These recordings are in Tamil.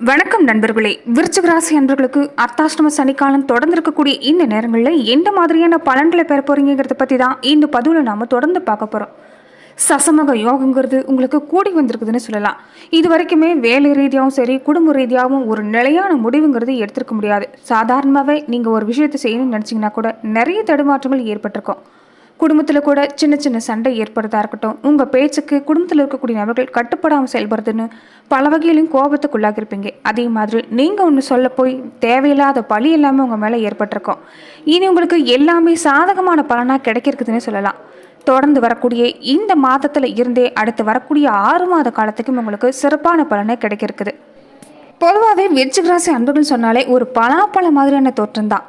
வணக்கம் நண்பர்களே. விருச்சிக ராசி அன்பர்களுக்கு அர்த்தாஷ்டம சனிக்காலம் தொடர்ந்து இருக்கக்கூடிய இந்த நேரங்களில் எந்த மாதிரியான பலன்களை பெற போறீங்கிறத பற்றி தான் இந்த பதிவில் நாம் தொடர்ந்து பார்க்க போகிறோம் சசமக யோகங்கிறது உங்களுக்கு கூடி வந்திருக்குதுன்னு சொல்லலாம். இது வரைக்குமே வேலை ரீதியாகவும் சரி குடும்ப ரீதியாகவும் ஒரு நிலையான முடிவுங்கிறது எடுத்திருக்க முடியாது. சாதாரணமாகவே நீங்கள் ஒரு விஷயத்தை செய்யணும்னு நினச்சிங்கன்னா கூட நிறைய தடுமாற்றங்கள் ஏற்பட்டிருக்கும். குடும்பத்தில் கூட சின்ன சின்ன சண்டை ஏற்படுறதா இருக்கட்டும் உங்கள் பேச்சுக்கு குடும்பத்தில் இருக்கக்கூடிய நபர்கள் கட்டுப்படாமல் செயல்படுறதுன்னு பல வகையிலும் கோபத்துக்குள்ளாகிருப்பீங்க அதே மாதிரி நீங்கள் ஒன்று சொல்ல போய் தேவையில்லாத பழி எல்லாமே உங்கள் மேலே ஏற்பட்டிருக்கும். இனி உங்களுக்கு எல்லாமே சாதகமான பலனாக கிடைக்கிறதுன்னு சொல்லலாம். தொடர்ந்து வரக்கூடிய இந்த மாதத்தில் இருந்தே அடுத்து வரக்கூடிய ஆறு மாத காலத்துக்கும் உங்களுக்கு சிறப்பான பலனை கிடைக்கிருக்குது பொதுவாகவே விருச்சிகராசி அன்புகள் சொன்னாலே ஒரு பலாப்பழ மாதிரியான தோற்றம் தான்.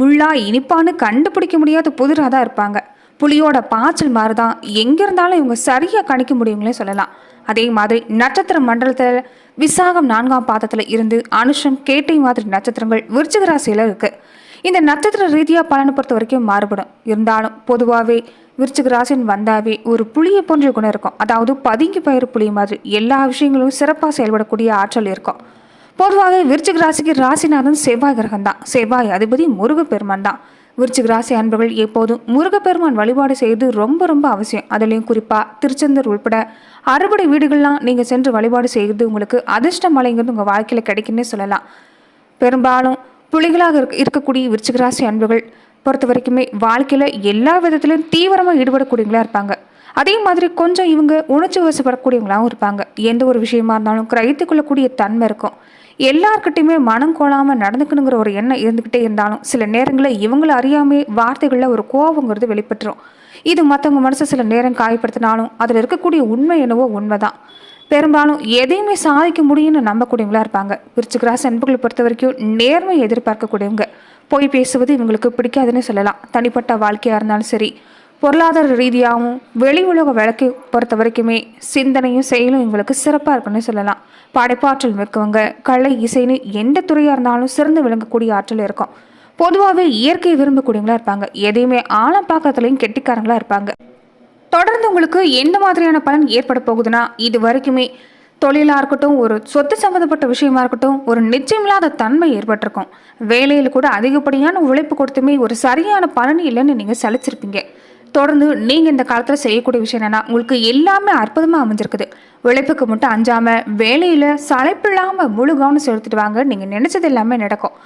முள்ளா இனிப்பான்னு கண்டுபிடிக்க முடியாத புதிராக தான் இருப்பாங்க. புலியோட பாய்ச்சல் மாதிரி தான் எங்கே இருந்தாலும் இவங்க சரியாக கணிக்க முடியுங்களே சொல்லலாம். அதே மாதிரி நட்சத்திர மண்டலத்தில் விசாகம் நான்காம் பாதத்தில் இருந்து அனுஷம் கேட்டை மாதிரி நட்சத்திரங்கள் விருச்சிக ராசியில் இருக்குது இந்த நட்சத்திர ரீதியாக பலனை பொறுத்த வரைக்கும் மாறுபடும். இருந்தாலும் பொதுவாகவே விருச்சிக ராசின்னு வந்தாவே ஒரு புளியை போன்ற குணம் இருக்கும். அதாவது பதுங்கி பயிர் புளி மாதிரி எல்லா விஷயங்களும் சிறப்பாக செயல்படக்கூடிய ஆற்றல் இருக்கும். பொதுவாகவே விருச்சிக ராசிக்கு ராசிநாதன் செவ்வாய் கிரகம் தான் செவ்வாய் அதிபதி முருகப்பெருமான் தான் விருச்சிக ராசி அன்பர்கள் எப்போதும் முருகப்பெருமான் வழிபாடு செய்து ரொம்ப ரொம்ப அவசியம். அதுலேயும் குறிப்பாக திருச்செந்தூர் உள்பட அறுபடை வீடுகள்லாம் நீங்கள் சென்று வழிபாடு செய்கிறது உங்களுக்கு அதிர்ஷ்ட மலைங்கிறது உங்கள் வாழ்க்கையில் கிடைக்குன்னே சொல்லலாம். பெரும்பாலும் புலிகளாக இருக்க இருக்கக்கூடிய விருச்சிக ராசி அன்புகள் பொறுத்த வரைக்குமே வாழ்க்கையில் எல்லா விதத்திலும் தீவிரமாக ஈடுபடக்கூடியவங்களாக இருப்பாங்க. அதே மாதிரி கொஞ்சம் இவங்க உணர்ச்சி வசப்படக்கூடியவங்களாகவும் இருப்பாங்க. எந்த ஒரு விஷயமா இருந்தாலும் கிரகித்து கொள்ளக்கூடிய தன்மை இருக்கும். எல்லார்கிட்டையுமே மனம் கோலாமல் நடந்துக்கணுங்கிற ஒரு எண்ணம் இருந்துக்கிட்டே இருந்தாலும் சில நேரங்களில் இவங்கள அறியாமே வார்த்தைகளில் ஒரு கோபங்கிறது வெளிப்பட்டுரும். இது மற்றவங்க மனசை சில நேரம் காயப்படுத்தினாலும் அதில் இருக்கக்கூடிய உண்மை என்னவோ உண்மைதான். பெரும்பாலும் எதையுமே சாதிக்க முடியும்னு நம்பக்கூடியவங்களா இருப்பாங்க. விருச்சிக ராசி அன்புகளை பொறுத்த வரைக்கும் நேர்மை எதிர்பார்க்கக்கூடியவங்க. போய் பேசுவது இவங்களுக்கு பிடிக்காதுன்னு சொல்லலாம். தனிப்பட்ட வாழ்க்கையாக இருந்தாலும் சரி பொருளாதார ரீதியாகவும் வெளி உலக வழக்கை பொறுத்த வரைக்குமே சிந்தனையும் செயலும் இவங்களுக்கு சிறப்பாக இருக்குன்னு சொல்லலாம். படைப்பாற்றல் மிக்கவங்க கலை இசைன்னு எந்த துறையாக இருந்தாலும் சிறந்து விளங்கக்கூடிய ஆற்றல் இருக்கும். பொதுவாகவே இயற்கையை விரும்பக்கூடியவங்களா இருப்பாங்க. எதையுமே ஆழம் பார்க்கறதுலையும் கெட்டிக்காரங்களா இருப்பாங்க. தொடர்ந்து உங்களுக்கு எந்த மாதிரியான பலன் ஏற்பட போகுதுன்னா இது வரைக்குமே தொழிலாக இருக்கட்டும் ஒரு சொத்து சம்மந்தப்பட்ட விஷயமா இருக்கட்டும் ஒரு நிச்சயமில்லாத தன்மை ஏற்பட்டிருக்கும். வேலையில் கூட அதிகப்படியான உழைப்பு கொடுத்துமே ஒரு சரியான பலன் இல்லைன்னு நீங்கள் சலிச்சிருப்பீங்க. தொடர்ந்து நீங்கள் இந்த காலத்தில் செய்யக்கூடிய விஷயம் என்னென்னா உங்களுக்கு எல்லாமே அற்புதமாக அமைஞ்சிருக்குது. உழைப்புக்கு மட்டும் அஞ்சாமல் வேலையில் சளைப்பில்லாமல் முழு கவனம் செலுத்திட்டு வாங்க நீங்கள் நினச்சது எல்லாமே நடக்கும்.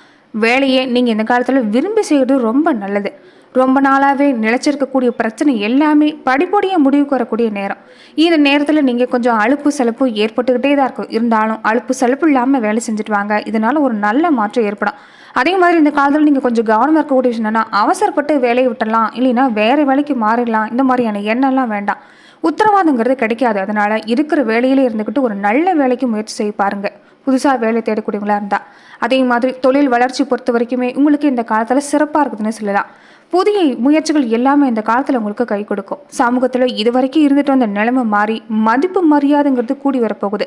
வேலையை நீங்கள் இந்த காலத்தில் விரும்பி செய்கிறது ரொம்ப நல்லது. ரொம்ப நாளாகவே நிலச்சிருக்கக்கூடிய பிரச்சனை எல்லாமே படிப்படியாக முடிவுக்கு வரக்கூடிய நேரம். இந்த நேரத்தில் நீங்கள் கொஞ்சம் அலுப்பு செலப்பு ஏற்பட்டுக்கிட்டே தான் இருக்கும். இருந்தாலும் அலுப்பு செலப்பு இல்லாமல் வேலை செஞ்சுட்டு வாங்க. இதனால் ஒரு நல்ல மாற்றம் ஏற்படும். அதே மாதிரி இந்த காலத்தில் நீங்கள் கொஞ்சம் கவனமாக இருக்கக்கூடிய விஷயம் என்னன்னா அவசரப்பட்டு வேலையை விட்டுடலாம் இல்லைன்னா வேறு வேலைக்கு மாறிடலாம். இந்த மாதிரியான எண்ணம்லாம் வேண்டாம். உத்தரவாதங்கிறது கிடைக்காது. அதனால் இருக்கிற வேலையிலே இருந்துக்கிட்டு ஒரு நல்ல வேலைக்கு முயற்சி செய்ய பாருங்கள் புதுசாக வேலை தேடக்கூடியவங்களா இருந்தால் அதே மாதிரி தொழில் வளர்ச்சி பொறுத்த வரைக்குமே உங்களுக்கு இந்த காலத்தில் சிறப்பாக இருக்குதுன்னு சொல்லலாம். புதிய முயற்சிகள் எல்லாமே இந்த காலத்தில் உங்களுக்கு கை கொடுக்கும். சமூகத்தில் இது வரைக்கும் இருந்துட்டு வந்த நிலைமை மாறி மதிப்பு மரியாதைங்கிறது கூடி வரப்போகுது.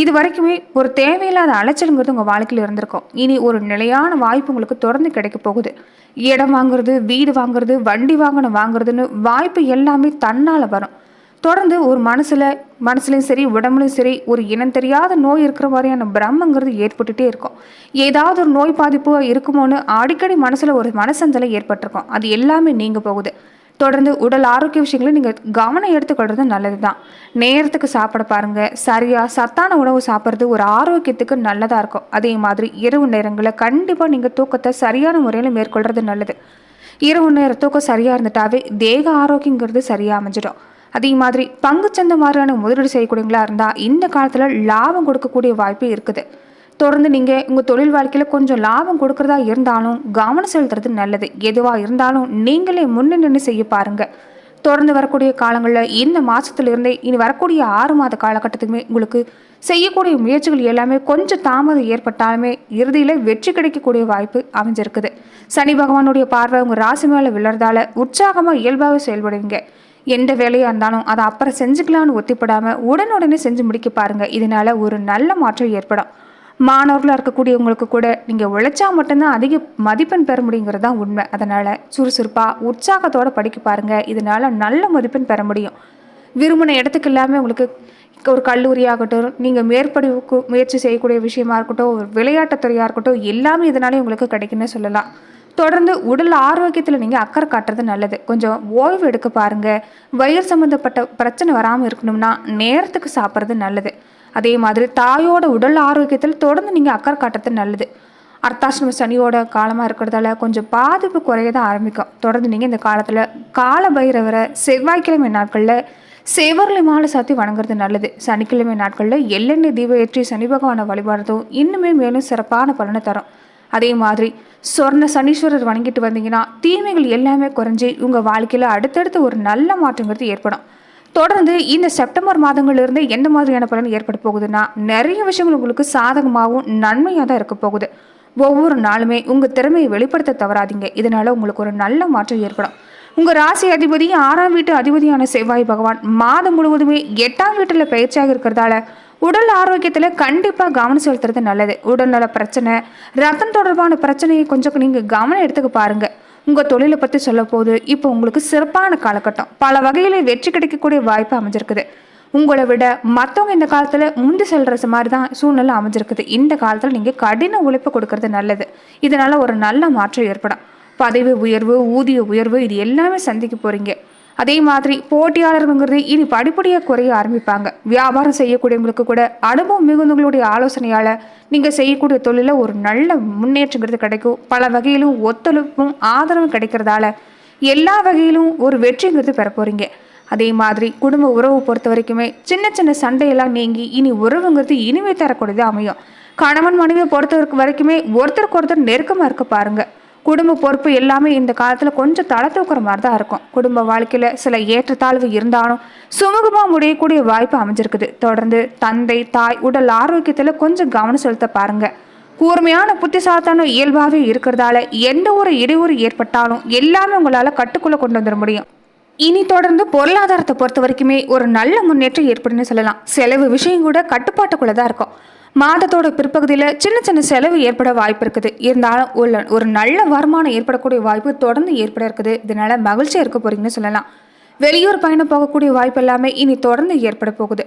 இது வரைக்குமே ஒரு தேவையில்லாத அலைச்சலுங்கிறது உங்கள் வாழ்க்கையில் இருந்திருக்கும். இனி ஒரு நிலையான வாய்ப்பு உங்களுக்கு தொடர்ந்து கிடைக்க போகுது. இடம் வாங்குறது வீடு வாங்குறது வண்டி வாங்கணும் வாங்குறதுன்னு வாய்ப்பு எல்லாமே தன்னால் வரும். தொடர்ந்து ஒரு மனசில் மனசுலையும் சரி உடம்புலையும் சரி ஒரு இனம் தெரியாத நோய் இருக்கிற மாதிரியான பிரம்மங்கிறது ஏற்பட்டுகிட்டே இருக்கும். ஏதாவது ஒரு நோய் பாதிப்பு இருக்குமோன்னு அடிக்கடி மனசில் ஒரு மனசந்தலை ஏற்பட்டிருக்கும். அது எல்லாமே நீங்கள் போகுது. தொடர்ந்து உடல் ஆரோக்கிய விஷயங்களை நீங்கள் கவனம் எடுத்துக்கொள்வது நல்லது தான் நேரத்துக்கு சாப்பிட பாருங்க. சரியாக சத்தான உணவு சாப்பிட்றது ஒரு ஆரோக்கியத்துக்கு நல்லதாக இருக்கும். அதே மாதிரி இரவு நேரங்களில் கண்டிப்பாக நீங்கள் தூக்கத்தை சரியான முறையில் மேற்கொள்கிறது நல்லது. இரவு நேர தூக்கம் சரியாக இருந்துட்டாவே தேக ஆரோக்கியங்கிறது சரியாக அமைஞ்சிடும். அதே மாதிரி பங்குச்சந்தை மாதிரியான முதலீடு செய்யக்கூடியவங்களா இருந்தால் இந்த காலத்தில் லாபம் கொடுக்கக்கூடிய வாய்ப்பு இருக்குது. தொடர்ந்து நீங்கள் உங்கள் தொழில் வாழ்க்கையில் கொஞ்சம் லாபம் கொடுக்குறதா இருந்தாலும் கவனம் செலுத்துறது நல்லது. எதுவாக இருந்தாலும் நீங்களே முன்ன நின்று செய்ய பாருங்கள் தொடர்ந்து வரக்கூடிய காலங்களில் இந்த மாதத்துலேருந்தே இனி வரக்கூடிய ஆறு மாத காலகட்டத்துக்குமே உங்களுக்கு செய்யக்கூடிய முயற்சிகள் எல்லாமே கொஞ்சம் தாமதம் ஏற்பட்டாலுமே இறுதியில் வெற்றி கிடைக்கக்கூடிய வாய்ப்பு அமைஞ்சிருக்குது. சனி பகவானுடைய பார்வை உங்கள் ராசி மேலே விழுறதால உற்சாகமாக இயல்பாகவே செயல்படுவீங்க. எந்த வேலையாக இருந்தாலும் அதை அப்புறம் செஞ்சுக்கலான்னு ஒத்திப்படாமல் உடனுடனே செஞ்சு முடிக்க பாருங்கள் இதனால் ஒரு நல்ல மாற்றம் ஏற்படும். மாணவர்களாக இருக்கக்கூடியவங்களுக்கு கூட நீங்கள் உழைச்சா மட்டும்தான் அதிக மதிப்பெண் பெற முடியுங்கிறது தான் உண்மை. அதனால் சுறுசுறுப்பாக உற்சாகத்தோடு படிக்க பாருங்கள் இதனால் நல்ல மதிப்பெண் பெற முடியும். விரும்பின இடத்துக்கு எல்லாமே உங்களுக்கு ஒரு கல்லூரியாகட்டும் நீங்கள் மேற்படிவுக்கு முயற்சி செய்யக்கூடிய விஷயமா இருக்கட்டும் ஒரு விளையாட்டுத்துறையாக இருக்கட்டும் எல்லாமே இதனாலே உங்களுக்கு கிடைக்குன்னு சொல்லலாம். தொடர்ந்து உடல் ஆரோக்கியத்தில் நீங்கள் அக்கறை காட்டுறது நல்லது. கொஞ்சம் ஓய்வு எடுக்க பாருங்கள் வயிறு சம்மந்தப்பட்ட பிரச்சனை வராமல் இருக்கணும்னா நேரத்துக்கு சாப்பிட்றது நல்லது. அதே மாதிரி தாயோட உடல் ஆரோக்கியத்தில் தொடர்ந்து நீங்கள் அக்கறை காட்டுறது நல்லது. அர்த்தாசிரம சனியோட காலமாக இருக்கிறதால கொஞ்சம் பாதிப்பு குறைய தான் ஆரம்பிக்கும். தொடர்ந்து நீங்கள் இந்த காலத்தில் கால பைரவரை செவ்வாய்க்கிழமை நாட்களில் செவர்லை மாலை சாத்தி வணங்குறது நல்லது. சனிக்கிழமை நாட்களில் எள்ளெண்ணெய் தீபம் ஏற்றி சனி பகவானை வழிபாடுறதும் இன்னுமே மேலும் சிறப்பான பலனை தரும். அதே மாதிரி சொர்ண சனீஸ்வரர் வணங்கிட்டு வந்தீங்கன்னா தீமைகள் எல்லாமே குறைஞ்சி உங்கள் வாழ்க்கையில் அடுத்தடுத்து ஒரு நல்ல மாற்றங்கிறது ஏற்படும். தொடர்ந்து இந்த செப்டம்பர் மாதங்கள்லேருந்து எந்த மாதிரியான பலன் ஏற்பட போகுதுன்னா நிறைய விஷயங்கள் உங்களுக்கு சாதகமாகவும் நன்மையாக தான் இருக்க போகுது. ஒவ்வொரு நாளுமே உங்கள் திறமையை வெளிப்படுத்த தவறாதீங்க. இதனால் உங்களுக்கு ஒரு நல்ல மாற்றம் ஏற்படும். உங்கள் ராசி அதிபதி ஆறாம் வீட்டு அதிபதியான செவ்வாய் பகவான் மாதம் முழுவதுமே எட்டாம் வீட்டில் பயிற்சியாக இருக்கிறதால உடல் ஆரோக்கியத்தில் கண்டிப்பாக கவனம் செலுத்துறது நல்லது. உடல்நல பிரச்சனை ரத்தம் தொடர்பான பிரச்சனையை கொஞ்சம் நீங்கள் கவனம் எடுத்துக்க பாருங்கள் உங்கள் தொழிலை பற்றி சொல்ல போது இப்போ உங்களுக்கு சிறப்பான காலகட்டம். பல வகையில் வெற்றி கிடைக்கக்கூடிய வாய்ப்பு அமைஞ்சிருக்குது. உங்களை விட மற்றவங்க இந்த காலத்தில் முந்தி செல்கிற மாதிரி தான் சூழ்நிலை அமைஞ்சிருக்குது. இந்த காலத்தில் நீங்கள் கடின உழைப்பு கொடுக்கறது நல்லது. இதனால் ஒரு நல்ல மாற்றம் ஏற்படும். பதவி உயர்வு ஊதிய உயர்வு இது எல்லாமே சந்திக்க போகிறீங்க அதே மாதிரி போட்டியாளர்கள்ங்கிறது இனி படிப்படியாக குறைய ஆரம்பிப்பாங்க. வியாபாரம் செய்யக்கூடியவங்களுக்கு கூட அனுபவம் மிகுந்தவங்களுடைய ஆலோசனையால் நீங்கள் செய்யக்கூடிய தொழிலில் ஒரு நல்ல முன்னேற்றங்கிறது கிடைக்கும். பல வகையிலும் ஒத்துழைப்பும் ஆதரவும் கிடைக்கிறதால எல்லா வகையிலும் ஒரு வெற்றிங்கிறது பெற போகிறீங்க அதே மாதிரி குடும்ப உறவு பொறுத்த வரைக்குமே சின்ன சின்ன சண்டையெல்லாம் நீங்கி இனி உறவுங்கிறது இனிமே தரக்கூடியது அமையும். கணவன் மனைவியை பொறுத்த வரைக்குமே ஒருத்தருக்கு ஒருத்தர் நெருக்கமாக இருக்க பாருங்கள் குடும்ப பொறுப்பு எல்லாமே இந்த காலத்தில் கொஞ்சம் தலை தூக்குற மாதிரி தான் இருக்கும். குடும்ப வாழ்க்கையில் சில ஏற்றத்தாழ்வு இருந்தாலும் சுமூகமாக முடியக்கூடிய வாய்ப்பு அமைஞ்சிருக்குது. தொடர்ந்து தந்தை தாய் உடல் ஆரோக்கியத்தில் கொஞ்சம் கவனம் செலுத்த பாருங்கள் கூர்மையான புத்திசாலித்தனம் இயல்பாகவே இருக்கிறதால எந்த ஒரு இடையூறு ஏற்பட்டாலும் எல்லாமே உங்களால் கட்டுக்குள்ளே கொண்டு வந்துட முடியும். இனி தொடர்ந்து பொருளாதாரத்தை பொறுத்த வரைக்குமே ஒரு நல்ல முன்னேற்றம் ஏற்படுன்னு சொல்லலாம். செலவு விஷயம் கூட கட்டுப்பாட்டுக்குள்ளே தான் இருக்கும். மாதத்தோட பிற்பகுதியில் சின்ன சின்ன செலவு ஏற்பட வாய்ப்பு இருக்குது. இருந்தாலும் உள்ள ஒரு நல்ல வருமானம் ஏற்படக்கூடிய வாய்ப்பு தொடர்ந்து ஏற்பட இருக்குது. இதனால மகிழ்ச்சியாக இருக்க போறீங்கன்னு சொல்லலாம். வெளியூர் பயணம் போகக்கூடிய வாய்ப்பு எல்லாமே இனி தொடர்ந்து ஏற்பட போகுது.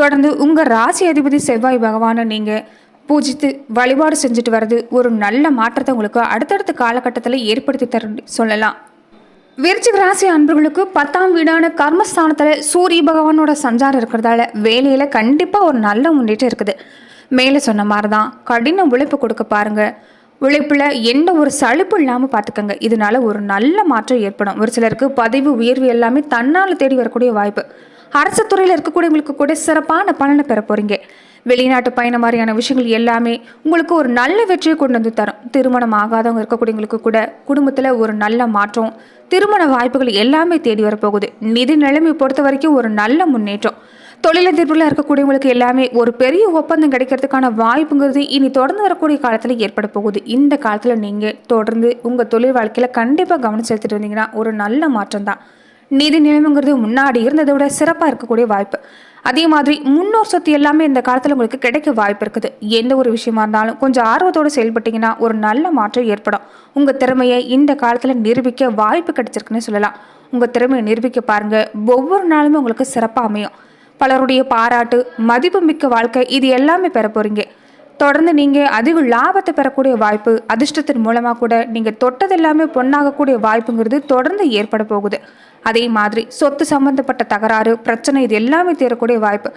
தொடர்ந்து உங்கள் ராசி அதிபதி செவ்வாய் பகவானை நீங்கள் பூஜித்து வழிபாடு செஞ்சுட்டு வர்றது ஒரு நல்ல மாற்றத்தை உங்களுக்கு அடுத்தடுத்த காலகட்டத்தில் ஏற்படுத்தி தர சொல்லலாம். விருச்சிக ராசி அன்பர்களுக்கு பத்தாம் வீடான கர்மஸ்தானத்தில் சூரிய பகவானோட சஞ்சாரம் இருக்கிறதால வேலையில் கண்டிப்பாக ஒரு நல்ல முன்னேற்றம் இருக்குது. மேலே சொன்ன மாதிரி தான் கடின உழைப்பு கொடுக்க பாருங்கள் உழைப்பில் எந்த ஒரு சலுப்பு இல்லாமல் பார்த்துக்கங்க இதனால ஒரு நல்ல மாற்றம் ஏற்படும். ஒரு சிலருக்கு பதிவு உயர்வு எல்லாமே தன்னால் தேடி வரக்கூடிய வாய்ப்பு. அரசு துறையில் இருக்கக்கூடியவங்களுக்கு கூட சிறப்பான பலனை பெற போகிறீங்க வெளிநாட்டு பயணம் மாதிரியான விஷயங்கள் எல்லாமே உங்களுக்கு ஒரு நல்ல வெற்றியை கொண்டு வந்து தரும். திருமணம் ஆகாதவங்க இருக்கக்கூடியவங்களுக்கு கூட குடும்பத்தில் ஒரு நல்ல மாற்றம் திருமண வாய்ப்புகள் எல்லாமே தேடி வரப்போகுது. நிதி நிலைமை பொறுத்த வரைக்கும் ஒரு நல்ல முன்னேற்றம். தொழிலதிர்வில் இருக்கக்கூடியவங்களுக்கு எல்லாமே ஒரு பெரிய ஒப்பந்தம் கிடைக்கிறதுக்கான வாய்ப்புங்கிறது இனி தொடர்ந்து வரக்கூடிய காலத்தில் ஏற்பட போகுது. இந்த காலத்தில் நீங்கள் தொடர்ந்து உங்கள் தொழில் வாழ்க்கையில் கண்டிப்பாக கவனம் செலுத்திட்டு வந்தீங்கன்னா ஒரு நல்ல மாற்றம் தான். நிதி நிலைமைங்கிறது முன்னாடி இருந்ததை விட சிறப்பாக இருக்கக்கூடிய வாய்ப்பு. அதே மாதிரி முன்னோர் சொத்து எல்லாமே இந்த காலத்தில் உங்களுக்கு கிடைக்க வாய்ப்பு இருக்குது. எந்த ஒரு விஷயமா இருந்தாலும் கொஞ்சம் ஆர்வத்தோடு செயல்பட்டீங்கன்னா ஒரு நல்ல மாற்றம் ஏற்படும். உங்கள் திறமையை இந்த காலத்தில் நிரூபிக்க வாய்ப்பு கிடைச்சிருக்குன்னு சொல்லலாம். உங்கள் திறமையை நிரூபிக்க பாருங்கள் ஒவ்வொரு நாளுமே உங்களுக்கு சிறப்பாக அமையும். பலருடைய பாராட்டு மதிப்புமிக்க வாழ்க்கை இது எல்லாமே பெற போறீங்க. தொடர்ந்து நீங்கள் அதிக லாபத்தை பெறக்கூடிய வாய்ப்பு அதிர்ஷ்டத்தின் மூலமாக கூட நீங்கள் தொட்டது எல்லாமே பொண்ணாகக்கூடிய வாய்ப்புங்கிறது தொடர்ந்து ஏற்பட போகுது. அதே மாதிரி சொத்து சம்பந்தப்பட்ட தகராறு பிரச்சனை இது எல்லாமே தீரக்கூடிய வாய்ப்பு.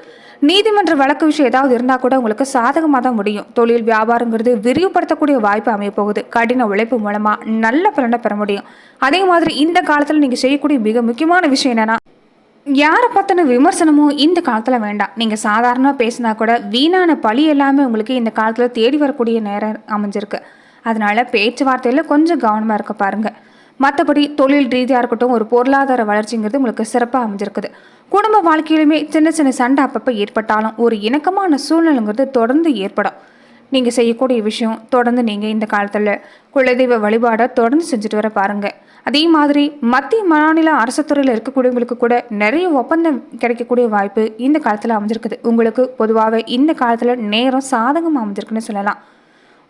நீதிமன்ற வழக்கு விஷயம் ஏதாவது இருந்தால் கூட உங்களுக்கு சாதகமாக தான் முடியும். தொழில் வியாபாரங்கிறது விரிவுபடுத்தக்கூடிய வாய்ப்பு அமைய போகுது. கடின உழைப்பு மூலமாக நல்ல பலனை பெற முடியும். அதே மாதிரி இந்த காலத்தில் நீங்கள் செய்யக்கூடிய மிக முக்கியமான விஷயம் என்னென்னா யாரை பற்றின விமர்சனமும் இந்த காலத்தில் வேண்டாம். நீங்கள் சாதாரணமாக பேசினா கூட வீணான பழி எல்லாமே உங்களுக்கு இந்த காலத்தில் தேடி வரக்கூடிய நேரம் அமைஞ்சிருக்கு. அதனால் பேச்சுவார்த்தையில் கொஞ்சம் கவனமாக இருக்க பாருங்கள் மற்றபடி தொழில் ரீதியாக இருக்கட்டும் ஒரு பொருளாதார வளர்ச்சிங்கிறது உங்களுக்கு சிறப்பாக அமைஞ்சிருக்குது. குடும்ப வாழ்க்கையிலுமே சின்ன சின்ன சண்டை அப்பப்போ ஏற்பட்டாலும் ஒரு இணக்கமான சூழ்நிலைங்கிறது தொடர்ந்து ஏற்படும். நீங்கள் செய்யக்கூடிய விஷயம் தொடர்ந்து நீங்கள் இந்த காலத்தில் குலதெய்வ வழிபாடை தொடர்ந்து செஞ்சுட்டு வர பாருங்கள் அதே மாதிரி மத்திய மாநில அரசு துறையில் இருக்கக்கூடியவங்களுக்கு கூட நிறைய ஒப்பந்தம் கிடைக்கக்கூடிய வாய்ப்பு இந்த காலத்தில் அமைஞ்சிருக்குது. உங்களுக்கு பொதுவாகவே இந்த காலத்தில் நேரம் சாதகமாக அமைஞ்சிருக்குன்னு சொல்லலாம்.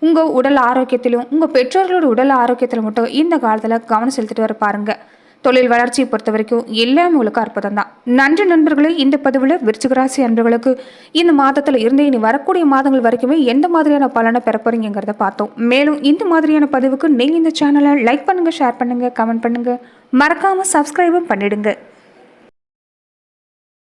உங்கள் உடல் ஆரோக்கியத்திலும் உங்கள் பெற்றோர்களோட உடல் ஆரோக்கியத்தில் மட்டும் இந்த காலத்தில் கவனம் செலுத்திட்டு வர பாருங்கள் தொழில் வளர்ச்சியை பொறுத்த வரைக்கும் எல்லாமே உங்களுக்கு அற்புதம் தான் நன்றி நண்பர்களே இந்த பதிவில் விருச்சிகராசி அன்பர்களுக்கு இந்த மாதத்தில் இருந்து இனி வரக்கூடிய மாதங்கள் வரைக்குமே எந்த மாதிரியான பலனை பெற போறீங்கிறத பார்த்தோம். மேலும் இந்த மாதிரியான பதிவுக்கு நீங்கள் இந்த சேனலை லைக் பண்ணுங்கள் ஷேர் பண்ணுங்கள் கமெண்ட் பண்ணுங்கள் மறக்காமல் சப்ஸ்கிரைபும் பண்ணிடுங்க.